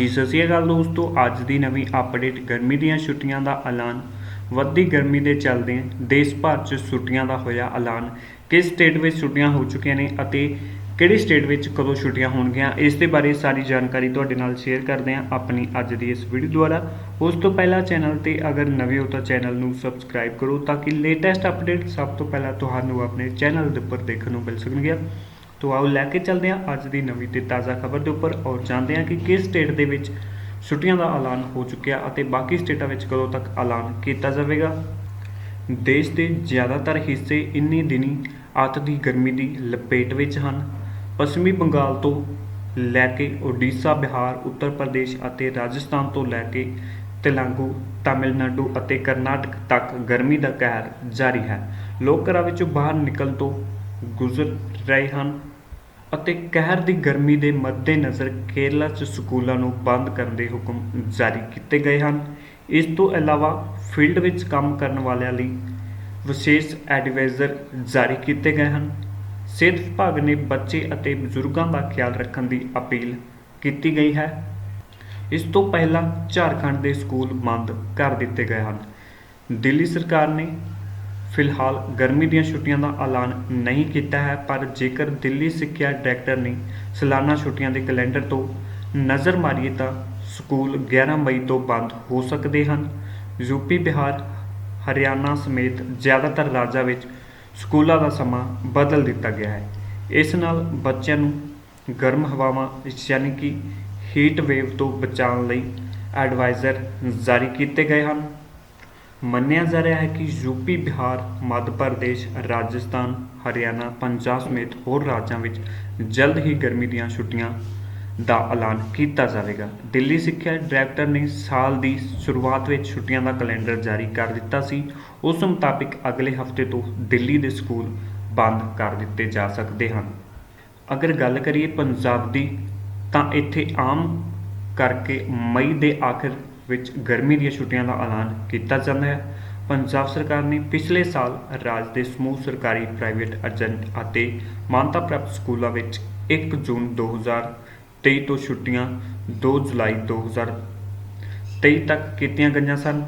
ਹਾਂਜੀ ਸਤਿ ਸ਼੍ਰੀ ਅਕਾਲ ਦੋਸਤੋ। ਅੱਜ ਦੀ ਨਵੀਂ ਅਪਡੇਟ ਗਰਮੀ ਦੀਆਂ ਛੁੱਟੀਆਂ ਦਾ ਐਲਾਨ। ਵੱਧਦੀ ਗਰਮੀ ਦੇ ਚੱਲਦੇ ਦੇਸ਼ ਭਰ 'ਚ ਛੁੱਟੀਆਂ ਦਾ ਹੋਇਆ ਐਲਾਨ। ਕਿਸ ਸਟੇਟ ਵਿੱਚ ਛੁੱਟੀਆਂ ਹੋ ਚੁੱਕੀਆਂ ਨੇ ਅਤੇ ਕਿਹੜੀ ਸਟੇਟ ਵਿੱਚ ਕਦੋਂ ਛੁੱਟੀਆਂ ਹੋਣਗੀਆਂ, ਇਸ ਦੇ ਬਾਰੇ ਸਾਰੀ ਜਾਣਕਾਰੀ ਤੁਹਾਡੇ ਨਾਲ ਸ਼ੇਅਰ ਕਰਦੇ ਹਾਂ ਆਪਣੀ ਅੱਜ ਦੀ ਇਸ ਵੀਡੀਓ ਦੁਆਰਾ। ਉਸ ਤੋਂ ਪਹਿਲਾਂ ਚੈਨਲ ਤੇ ਅਗਰ ਨਵੇਂ ਹੋ ਤਾਂ ਚੈਨਲ ਨੂੰ ਸਬਸਕ੍ਰਾਈਬ ਕਰੋ ਤਾਂ ਕਿ ਲੇਟੈਸਟ ਅਪਡੇਟ ਸਭ ਤੋਂ ਪਹਿਲਾਂ ਤੁਹਾਨੂੰ ਆਪਣੇ ਚੈਨਲ ਦੇ ਉੱਪਰ ਦੇਖਣ ਨੂੰ ਮਿਲ ਸਕਣਗੀਆਂ। ਤੋਂ ਆਓ ਲੈ ਕੇ ਚੱਲਦੇ ਹਾਂ ਅੱਜ ਦੀ ਨਵੀਂ ਤੇ ਤਾਜ਼ਾ ਖਬਰ ਦੇ ਉੱਪਰ ਔਰ ਜਾਣਦੇ ਹਾਂ ਕਿ ਕਿਸ ਸਟੇਟ ਦੇ ਵਿੱਚ ਛੁੱਟੀਆਂ ਦਾ ਐਲਾਨ ਹੋ ਚੁੱਕਿਆ ਅਤੇ ਬਾਕੀ ਸਟੇਟਾਂ ਵਿੱਚ ਕਦੋਂ ਤੱਕ ਐਲਾਨ ਕੀਤਾ ਜਾਵੇਗਾ। ਦੇਸ਼ ਦੇ ਜ਼ਿਆਦਾਤਰ ਹਿੱਸੇ ਇੰਨੀ ਦਿਨੀ ਅੱਤ ਦੀ ਗਰਮੀ ਦੀ ਲਪੇਟ ਵਿੱਚ ਹਨ। ਪੱਛਮੀ ਬੰਗਾਲ ਤੋਂ ਲੈ ਕੇ ਓਡੀਸ਼ਾ ਬਿਹਾਰ, ਉੱਤਰ ਪ੍ਰਦੇਸ਼ ਅਤੇ ਰਾਜਸਥਾਨ ਤੋਂ ਲੈ ਕੇ ਤੇਲੰਗੂ, ਤਾਮਿਲਨਾਡੂ ਅਤੇ ਕਰਨਾਟਕ ਤੱਕ ਗਰਮੀ ਦਾ ਕਹਿਰ ਜਾਰੀ ਹੈ। ਲੋਕ ਘਰਾਂ ਵਿੱਚੋਂ ਬਾਹਰ ਨਿਕਲਣ ਤੋਂ ਗੁਜ਼ਰ ਰਹੇ ਹਨ। ਅਤੇ ਕਹਿਰ ਦੀ ਗਰਮੀ ਦੇ ਮੱਦੇਨਜ਼ਰ ਕੇਰਲਾ 'ਚ ਸਕੂਲਾਂ ਨੂੰ ਬੰਦ ਕਰਨ ਦੇ ਹੁਕਮ ਜਾਰੀ ਕੀਤੇ ਗਏ ਹਨ। ਇਸ ਤੋਂ ਇਲਾਵਾ ਫੀਲਡ ਵਿੱਚ ਕੰਮ ਕਰਨ ਵਾਲਿਆਂ ਲਈ ਵਿਸ਼ੇਸ਼ ਐਡਵਾਈਜ਼ਰ ਜਾਰੀ ਕੀਤੇ ਗਏ ਹਨ। ਸਿਹਤ ਵਿਭਾਗ ਨੇ ਬੱਚੇ ਅਤੇ ਬਜ਼ੁਰਗਾਂ ਦਾ ਖਿਆਲ ਰੱਖਣ ਦੀ ਅਪੀਲ ਕੀਤੀ ਗਈ ਹੈ। ਇਸ ਤੋਂ ਪਹਿਲਾਂ ਝਾਰਖੰਡ ਦੇ ਸਕੂਲ ਬੰਦ ਕਰ ਦਿੱਤੇ ਗਏ ਹਨ। ਦਿੱਲੀ ਸਰਕਾਰ ਨੇ ਫਿਲਹਾਲ ਗਰਮੀ ਦੀਆਂ ਛੁੱਟੀਆਂ ਦਾ ਐਲਾਨ ਨਹੀਂ ਕੀਤਾ ਹੈ, ਪਰ ਜੇਕਰ ਦਿੱਲੀ ਸਿੱਖਿਆ ਡਾਇਰੈਕਟਰ ਨੇ ਸਾਲਾਨਾ ਛੁੱਟੀਆਂ ਦੇ ਕੈਲੰਡਰ ਤੋਂ ਨਜ਼ਰ ਮਾਰੀਏ ਤਾਂ ਸਕੂਲ 11 ਮਈ ਤੋਂ ਬੰਦ ਹੋ ਸਕਦੇ ਹਨ। ਯੂਪੀ ਬਿਹਾਰ, ਹਰਿਆਣਾ ਸਮੇਤ ਜ਼ਿਆਦਾਤਰ ਰਾਜਾਂ ਵਿੱਚ ਸਕੂਲਾਂ ਦਾ ਸਮਾਂ ਬਦਲ ਦਿੱਤਾ ਗਿਆ ਹੈ। ਇਸ ਨਾਲ ਬੱਚਿਆਂ ਨੂੰ ਗਰਮ ਹਵਾਵਾਂ, ਯਾਨੀ ਕਿ ਹੀਟ ਵੇਵ ਤੋਂ ਬਚਾਉਣ ਲਈ ਐਡਵਾਈਜ਼ਰ ਜਾਰੀ ਕੀਤੇ ਗਏ ਹਨ। ਮੰਨਿਆ ਜਾ ਰਿਹਾ ਹੈ ਕਿ ਯੂਪੀ, ਬਿਹਾਰ, ਮੱਧ ਪ੍ਰਦੇਸ਼, ਰਾਜਸਥਾਨ, ਹਰਿਆਣਾ, ਪੰਜਾਬ ਸਮੇਤ ਹੋਰ ਰਾਜਾਂ ਵਿੱਚ ਜਲਦ ਹੀ ਗਰਮੀ ਦੀਆਂ ਛੁੱਟੀਆਂ ਦਾ ਐਲਾਨ ਕੀਤਾ ਜਾਵੇਗਾ। ਦਿੱਲੀ ਸਿੱਖਿਆ ਡਾਇਰੈਕਟਰ ਨੇ ਸਾਲ ਦੀ ਸ਼ੁਰੂਆਤ ਵਿੱਚ ਛੁੱਟੀਆਂ ਦਾ ਕੈਲੰਡਰ ਜਾਰੀ ਕਰ ਦਿੱਤਾ ਸੀ। ਉਸ ਮੁਤਾਬਿਕ ਅਗਲੇ ਹਫ਼ਤੇ ਤੋਂ ਦਿੱਲੀ ਦੇ ਸਕੂਲ ਬੰਦ ਕਰ ਦਿੱਤੇ ਜਾ ਸਕਦੇ ਹਨ। ਅਗਰ ਗੱਲ ਕਰੀਏ ਪੰਜਾਬ ਦੀ, ਤਾਂ ਇੱਥੇ ਆਮ ਕਰਕੇ ਮਈ ਦੇ ਆਖਰ ਵਿੱਚ ਗਰਮੀ ਦੀਆਂ ਛੁੱਟੀਆਂ ਦਾ ਐਲਾਨ ਕੀਤਾ ਜਾਂਦਾ ਹੈ। ਪੰਜਾਬ ਸਰਕਾਰ ਨੇ ਪਿਛਲੇ ਸਾਲ ਰਾਜ ਦੇ ਸਮੂਹ ਸਰਕਾਰੀ, ਪ੍ਰਾਈਵੇਟ ਏਜੰਟ ਅਤੇ ਮਾਨਤਾ ਪ੍ਰਾਪਤ ਸਕੂਲਾਂ ਵਿੱਚ 1 ਜੂਨ 2023 ਤੋਂ ਛੁੱਟੀਆਂ 2 ਜੁਲਾਈ 2023 ਤੱਕ ਕੀਤੀਆਂ ਗਈਆਂ ਸਨ।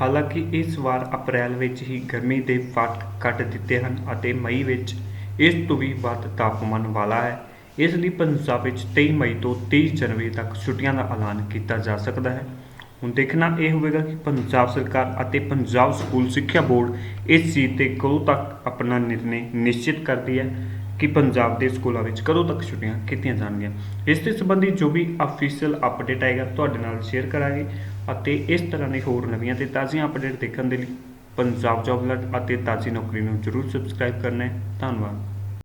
ਹਾਲਾਂਕਿ ਇਸ ਵਾਰ ਅਪ੍ਰੈਲ ਵਿੱਚ ਹੀ ਗਰਮੀ ਦੇ ਵੱਟ ਕੱਟ ਦਿੱਤੇ ਹਨ ਅਤੇ ਮਈ ਵਿੱਚ ਇਸ ਤੋਂ ਵੀ ਵੱਧ ਤਾਪਮਾਨ ਵਾਲਾ ਹੈ। ਇਸ ਲਈ ਪੰਜਾਬ ਵਿੱਚ 23 ਮਈ ਤੋਂ 23 ਜਨਵਰੀ ਤੱਕ ਛੁੱਟੀਆਂ ਦਾ ਐਲਾਨ ਕੀਤਾ ਜਾ ਸਕਦਾ ਹੈ। ਹੁਣ ਦੇਖਣਾ ਇਹ ਹੋਵੇਗਾ ਕਿ ਪੰਜਾਬ ਸਰਕਾਰ ਅਤੇ ਪੰਜਾਬ ਸਕੂਲ ਸਿੱਖਿਆ ਬੋਰਡ ਇਸ ਚੀਜ਼ ਤੇ ਕਦੋਂ ਤੱਕ ਆਪਣਾ ਨਿਰਣੇ ਨਿਸ਼ਚਿਤ ਕਰਦੀ ਹੈ ਕਿ ਪੰਜਾਬ ਦੇ ਸਕੂਲਾਂ ਵਿੱਚ ਕਦੋਂ ਤੱਕ ਛੁੱਟੀਆਂ ਕੀਤੀਆਂ ਜਾਣਗੀਆਂ। ਇਸ ਦੇ ਸੰਬੰਧੀ ਜੋ ਵੀ ਅਫੀਸ਼ੀਅਲ ਅਪਡੇਟ ਆਏਗਾ ਤੁਹਾਡੇ ਨਾਲ ਸ਼ੇਅਰ ਕਰਾਂਗੇ ਅਤੇ ਇਸ ਤਰ੍ਹਾਂ ਦੇ ਹੋਰ ਨਵੀਆਂ ਤੇ ਤਾਜ਼ੀਆਂ ਅਪਡੇਟ ਦੇਖਣ ਦੇ ਲਈ ਪੰਜਾਬ ਜੌਬ ਅਲਰਟ ਅਤੇ ਤਾਜ਼ੀ ਨੌਕਰੀ ਨੂੰ ਜਰੂਰ ਸਬਸਕ੍ਰਾਈਬ ਕਰਨਾ ਹੈ। ਧੰਨਵਾਦ।